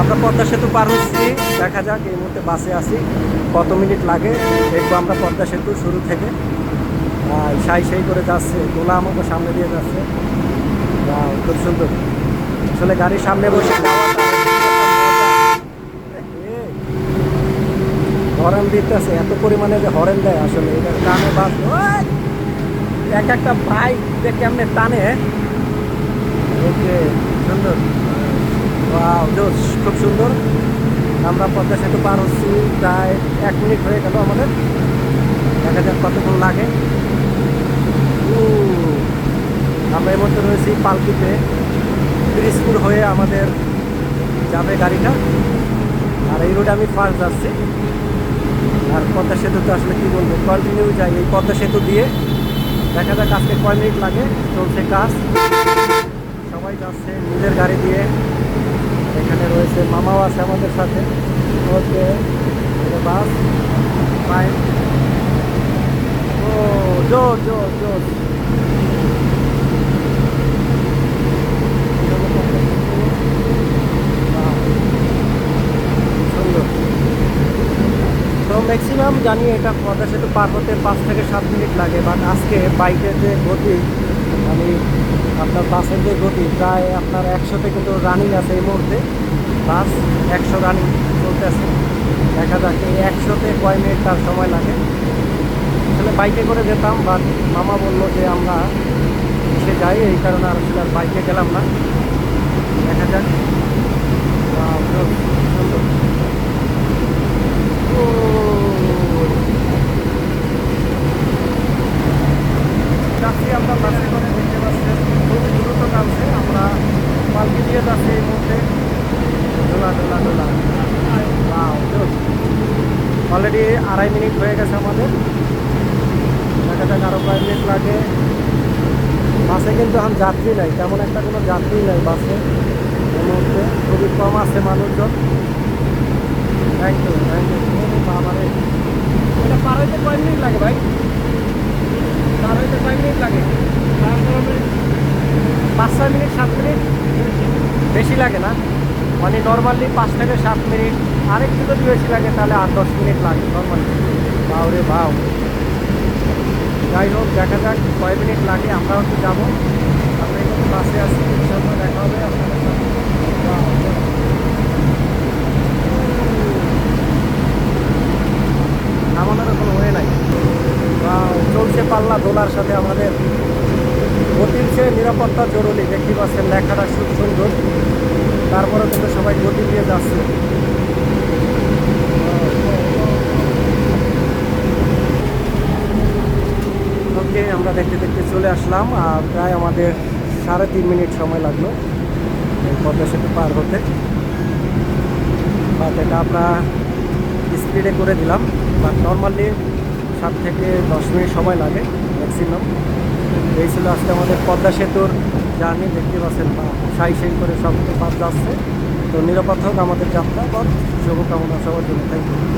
আমরা পদ্মা সেতু পার হচ্ছি। দেখা যাক, এই মুহূর্তে বাসে আছি। কত মিনিট লাগে? দেখব আমরা পদ্মা সেতু শুরু থেকে। সাই সাই করে যাচ্ছে। দোলা আমাকে সামনে দিয়ে যাচ্ছে। খুব সুন্দর। আসলে গাড়ির সামনে বসে হরেন দিতেছে, এত পরিমাণে যে হরেন দেয় আসলে। এটা টানে বাস এক একটা বাইক যে কেমনে টানে ওকে সুন্দর ওয়াও খুব সুন্দর। আমরা পদ্মা সেতু পার হচ্ছি, প্রায় এক মিনিট হয়ে গেল আমাদের। দেখা যাক কতক্ষণ লাগে। আমরা এই মধ্যে রয়েছি পালকিতে। পিরিজপুর হয়ে আমাদের যাবে গাড়িটা। আর এই রোডে আমি ফার্স্ট যাচ্ছি। আর পদ্মা সেতু তো আসলে কী বলব কন্টিনিউ যাই এই পদ্মা সেতু দিয়ে। দেখা যাক আজকে কয় মিনিট লাগে, চলছে কাজ। সবাই যাচ্ছে নিজের গাড়ি দিয়ে। রয়েছে মামাও আছে আমাদের সাথে। ওকে বাস ফাইন ও, জোর জোর জোর। ম্যাক্সিমাম জানি এটা পদ্মা সেতু পার হতে পাঁচ থেকে সাত মিনিট লাগে বাট আজকে বাইকের যে গতি মানে আপনার বাসের যে গতি, প্রায় আপনার একশোতে কিন্তু রানিং আছে এই মুহূর্তে। বাস একশো রানিং চলতেছে। দেখা যাক এই একশোতে কয় মিনিট তার সময় লাগে। আসলে বাইকে করে যেতাম বাট মামা বলল যে আমরা এসে যাই, এই কারণে আর আসলে আর বাইকে গেলাম না। দেখা যাক। আমরা বাসে করে, দেখতে পাচ্ছেন, খুবই দ্রুত নামছে। আমরা পালকি দিয়ে যাচ্ছি এই মুহূর্তে। দোলা দোলা দোলা। অলরেডি আড়াই মিনিট হয়ে গেছে আমাদের। দেখা যাক আরও কয়েক মিনিট লাগে। বাসে কিন্তু এখন যাত্রী নাই, তেমন একটা কোনো যাত্রী নাই বাসে। এই মুহূর্তে খুবই কম আছে মানুষজন। থ্যাংক ইউ থ্যাংক ইউ বাবারে। এটা পার হইতে মিনিট লাগে ভাই? পার হইতে মিনিট লাগে? পাঁচ, ছয় মিনিট, সাত মিনিট? বেশি লাগে না? মানে নর্মালি পাঁচ থেকে সাত মিনিট আরেকটু যদি বেশি লাগে তাহলে আট দশ মিনিট লাগে নর্মালি বাউরে বাউ যাই হোক দেখা যাক কয় মিনিট লাগে আমরাও তো যাব। আমরা এখানে বাসে আসি দেখা হবে নামানোর কোনো হয়ে নাই। Wow, চলছে পাল্লা দোলার সাথে আমাদের। চেয়ে নিরাপত্তা জরুরি দেখতে পাচ্ছেন লেখাটা খুব সুন্দর। তারপরে কিন্তু সবাই গতি দিয়ে যাচ্ছে। ওকে, আমরা দেখতে দেখতে চলে আসলাম, আর প্রায় আমাদের সাড়ে তিন মিনিট সময় লাগল পদ্মা সেতু পার হতে। বাট এটা আমরা স্পিডে করে দিলাম, বাট নর্মালি সাত থেকে দশ মিনিট সময় লাগে ম্যাক্সিমাম এই ছিল আজকে আমাদের পদ্মা সেতুর জার্নি, দেখতে পাচ্ছেন বা সাই সাই করে সব পাত যাচ্ছে তো নিরাপদ হোক আমাদের যাত্রা, পথ, শুভকামনা সবার জন্য। Thank you